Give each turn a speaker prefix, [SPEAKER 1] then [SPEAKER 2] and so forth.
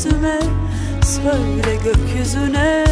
[SPEAKER 1] yaş gözüme Söyle gökyüzüne